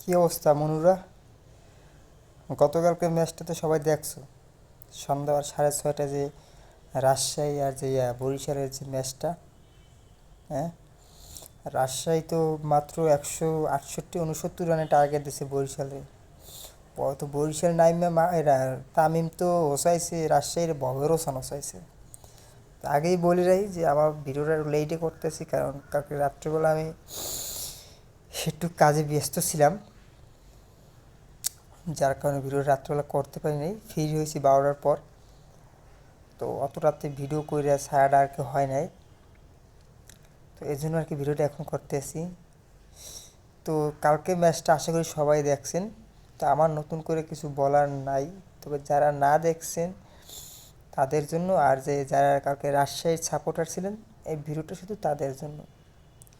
কী অবস্থা, মনুরা? গতকালকে ম্যাচটা তো সবাই দেখছ। সন্ধ্যা সাড়ে ছয়টা যে রাজশাহী আর যে বরিশালের যে ম্যাচটা হ্যাঁ? রাজশাহী তো মাত্র একশো আটষট্টি উনসত্তর রানে টার্গেট দিছে বরিশালে। তো বরিশাল নাইমে তামিম তো ওসাইছে, রাজশাহীর ববের ওসান ওসাইছে। আগেই বলি রাই যে আমার ভিডিওটা লেটে করতেছি, কারণ কালকে রাত্রেবেলা আমি একটু কাজে ব্যস্ত ছিলাম। যার কারণে ভিডিও রাত্রেবেলা করতে পারি পারিনি ফ্রি হয়েছি বারোটার পর। তো অত রাত্রে ভিডিও করে ছাড়াটা আর কি হয় নাই। তো এই জন্য আর কি ভিডিওটা এখন করতেছি তো কালকে ম্যাচটা আশা করি সবাই দেখছেন। তো আমার নতুন করে কিছু বলার নাই। তবে যারা না দেখছেন, তাদের জন্য আর যে যারা কালকে রাজশাহীর সাপোর্টার ছিলেন, এই ভিডিওটা শুধু তাদের জন্য।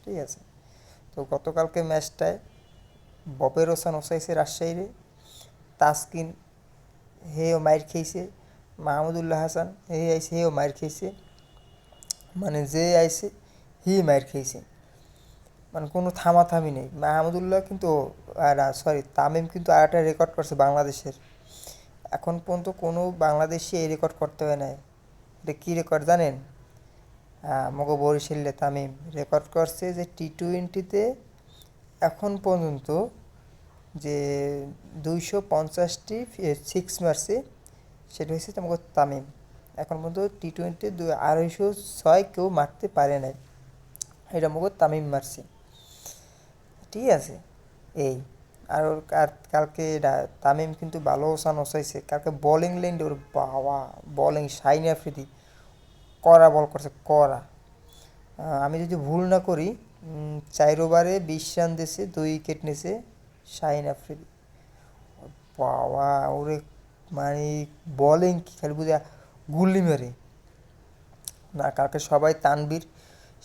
ঠিক আছে? তো গতকালকে ম্যাচটায় ববের ওসান ওসাইছে রাজশাহীরে তাসকিন, হেও মাইর খেয়েছে। মাহমুদুল্লাহ হাসান, হে আইসে হেও মাইর খেয়েছে। মানে যে আইছে, হি মাইর খেয়েছে। মানে কোনো থামাথামি নেই। মাহমুদুল্লাহ কিন্তু আর সরি তামিম কিন্তু আর একটা রেকর্ড করছে বাংলাদেশের। এখন পর্যন্ত কোনো বাংলাদেশি এই রেকর্ড করতে হয় নাই। এটা কী রেকর্ড জানেন? মগো বরিশালে তামিম। রেকর্ড করছে যে টি টোয়েন্টিতে এখন পর্যন্ত যে দুইশো পঞ্চাশটি সিক্স মারছে সেটা হচ্ছে তোমাকে তামিম। এখন পর্যন্ত টি টোয়েন্টি দু আড়াইশো ছয় কেউ মারতে পারে নাই। এটা মুখ তামিম মারছে ঠিক আছে? এই। আর ওর কালকে তামিম কিন্তু ভালো ওসান ওসাইছে। কালকে বোলিং লাইন ওর বাবা বোলিং শাইন আফ্রিদি। করা বল করছে করা আমি যদি ভুল না করি চার ওভারে বিশ রান দিয়েছে, দুই উইকেট নিয়েছে। শাহিন আফ্রিদি। বাবা, ওরে মানে বলিং কি, খালি বুঝে গুল্লি মেরে। না, কালকে সবাই তানবির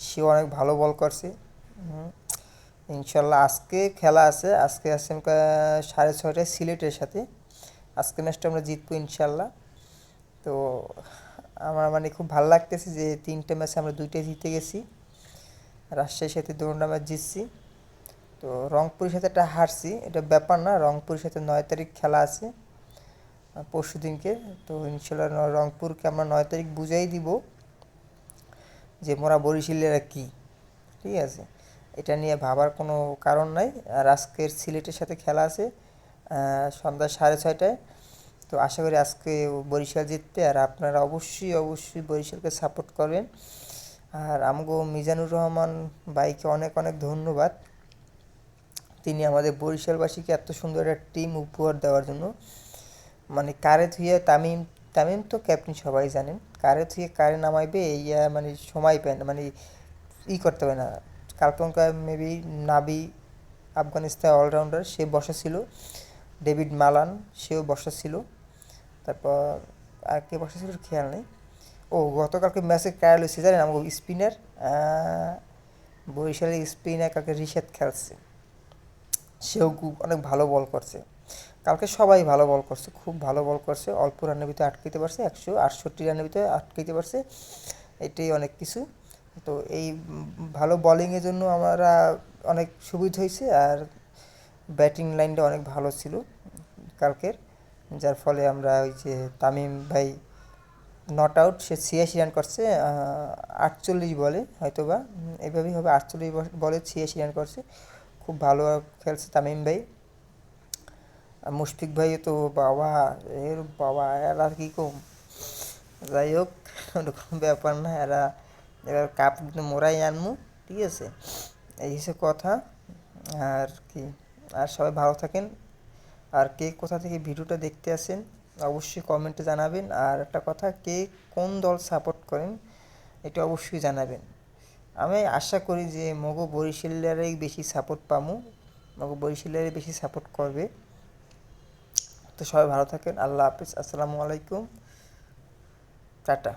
সে অনেক ভালো বল করছে। ইনশাল্লাহ আজকে খেলা আছে, আজকে আছে সাড়ে ছয়টায় সিলেটের সাথে। আজকে ম্যাচটা আমরা জিতবো ইনশাল্লাহ। তো আমার মানে খুব ভালো লাগতেছে যে তিনটে ম্যাচে আমরা দুইটাই জিতে গেছি। রাজশাহীর সাথে দুটা ম্যাচ জিতছি। তো রংপুরের সাথে একটা হারছি, এটা ব্যাপার না, রংপুরের সাথে নয় তারিখ খেলা আছে পরশু দিনকে, তো ইনশাল্লাহ রংপুরকে আমরা নয় তারিখ বুঝাই দিব যে মোরা বরিশালেরা কী, ঠিক আছে? এটা নিয়ে ভাবার কোনো কারণ নাই, আর আজকের সিলেটের সাথে খেলা আছে সন্ধ্যা সাড়ে ছয়টায়, তো আশা করি আজকে বরিশাল জিতবে, আর আপনারা অবশ্যই অবশ্যই বরিশালকে সাপোর্ট করবেন। আর আমগো মিজানুর রহমান ভাইকে অনেক অনেক ধন্যবাদ। তিনি আমাদের বরিশালবাসীকে এত সুন্দর একটা টিম উপহার দেওয়ার জন্য। মানে কারে থুয়ে তামিম তামিম তো ক্যাপ্টেন সবাই জানেন। কারে থুয়ে কারে নামাইবে, এই মানে সময় পায় না মানে ই করতে হবে না। কালকে মেবি নাবি, আফগানিস্তান অলরাউন্ডার সে বসা ছিল। ডেভিড মালান, সেও বসা ছিল। তারপর আর কে বসা ছিল খেয়াল নেই। ও, গতকালকে ম্যাচে কায়াল হয়েছে জানেন? আমাকে স্পিনার বরিশালের স্পিনার কালকে রিশাদ খেলছে। সেও অনেক ভালো বল করছে। কালকে সবাই ভালো বল করছে, খুব ভালো বল করছে। অল্প রানের ভিতরে আটকাইতে পারছে, একশো আটষট্টি রানের ভিতরে আটকাইতে পারছে। এটাই অনেক কিছু। তো এই ভালো বলিংয়ের জন্য আমরা অনেক সুবিধা হয়েছে আর ব্যাটিং লাইনটা অনেক ভালো ছিল কালকের, যার ফলে আমরা ওই যে তামিম ভাই নট আউট সে ছিয়াশি রান করছে আটচল্লিশ বলে হয়তো বা এভাবেই হবে, আটচল্লিশ বলে ছিয়াশি রান করছে। খুব ভালো খেলছে তামিম ভাই। মুশফিক ভাই তো বাবা, এর বাবা, এরা কি কম? যাই হোক, ওরকম ব্যাপার না, এরা এবার কাপ কিন্তু মোরাই আনমু, ঠিক আছে? এই হিসেবে কথা। আর কি, আর সবাই ভালো থাকেন। আর কে কোথা থেকে ভিডিওটা দেখতে আসেন, অবশ্যই কমেন্টে জানাবেন। আর একটা কথা, কে কোন দল সাপোর্ট করেন, এটা অবশ্যই জানাবেন। আমি আশা করি যে মগো বরিশালেরই বেশি সাপোর্ট পামু। মগ বরিশালেরই বেশি সাপোর্ট করবে। তো সবাই ভালো থাকেন, আল্লাহ হাফিজ, আসসালামু আলাইকুম। টাটা।